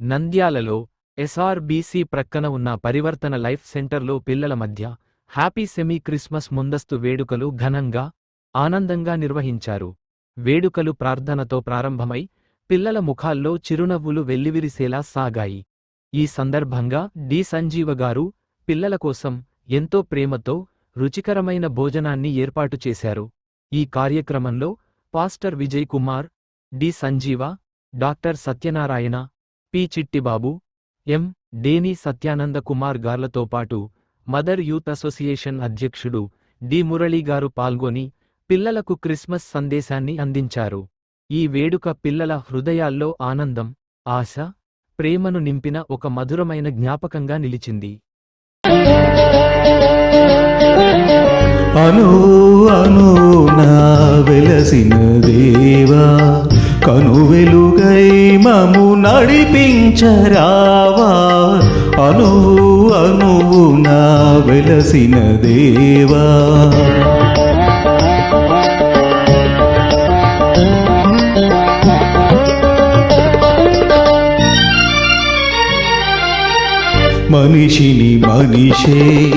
నంద్యాలలో ఎస్ఆర్బీసీ ప్రక్కన ఉన్న పరివర్తన లైఫ్ సెంటర్లో పిల్లల మధ్య హ్యాపీ సెమీ క్రిస్మస్ ముందస్తు వేడుకలు ఘనంగా ఆనందంగా నిర్వహించారు. వేడుకలు ప్రార్థనతో ప్రారంభమై పిల్లల ముఖాల్లో చిరునవ్వులు వెల్లివిరిసేలా సాగాయి. ఈ సందర్భంగా డి. సంజీవ గారు పిల్లల కోసం ఎంతో ప్రేమతో రుచికరమైన భోజనాన్ని ఏర్పాటు చేశారు. ఈ కార్యక్రమంలో pastor Vijay Kumar D. Sanjeeva doctor Satyanarayana P. Chittibabu M. Deni Satyananda Kumar గార్లతో పాటు మదర్ యూత్ అసోసియేషన్ అధ్యక్షుడు డి. మురళీ గారు పాల్గొని పిల్లలకు క్రిస్మస్ సందేశాన్ని అందించారు. ఈ వేడుక పిల్లల హృదయాల్లో ఆనందం ఆశ ప్రేమను నింపిన ఒక మధురమైన జ్ఞాపకంగా నిలిచింది. అను అను నా వెలసిన దేవా కనువెలుగై మము నడిపించరావా? అను అనువు నా వెలసిన దేవా. మనిషిని మనిషే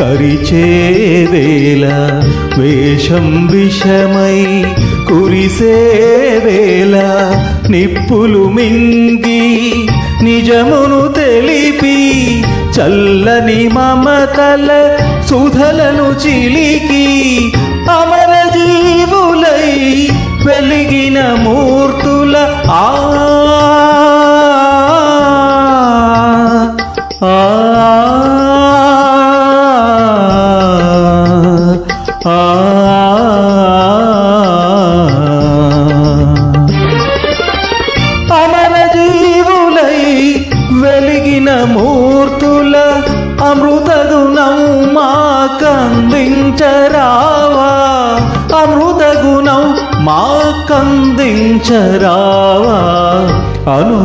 కరిచేదేలా వేషం విషమై కురిసేవేళ నిప్పులు మింగి నిజమును తెలిపి చల్లని మమతల సుధలను చిలికి అమర జీవులై వెలిగిన మూర్తుల ఆ. ఆ. ఆ. మాకందించరావా అను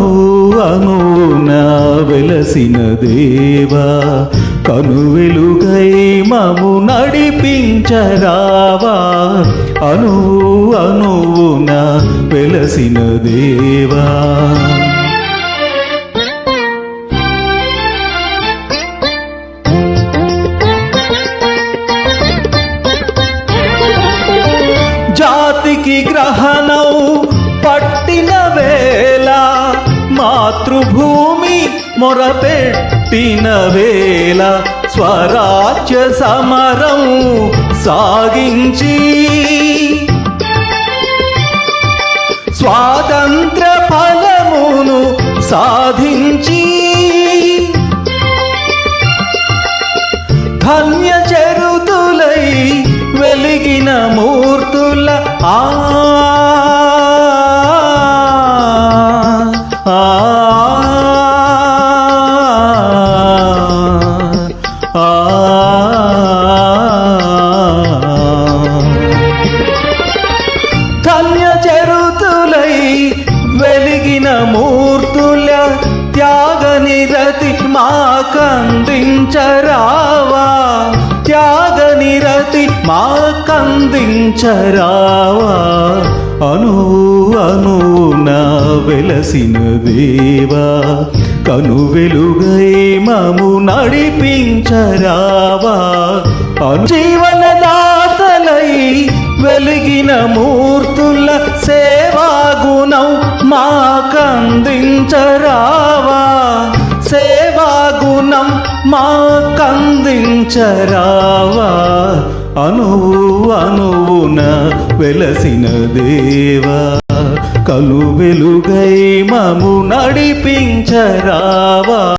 అను నా వెలసిన దేవా కనువెలుగై మము నడిపించరావా? అను అనువు నా వెలసిన దేవా. గ్రహణం పట్టిన వేళ మాతృభూమి మొరపెట్టిన వేళ స్వరాజ్య సమరం సాగించి. స్వాతంత్ర ఫలమును సాధించి. ధన్య చరుతులై వెలిగిన మూర్తి త్యాగ నిరతి మాకందించరావా. త్యాగ మాకందించరావా? అను అను నా వెలసిన దేవా. కను వెలుగై మము నడిపించరావా. అను జీవనదాతలై వెలిగిన మూర్తుల సేవా గుణం మాకందించరావా. సేవా గుణం మాకందించరావా. అనువు అనువున వెలసిన దేవా కలు వెలుగై మము నడిపించరావా.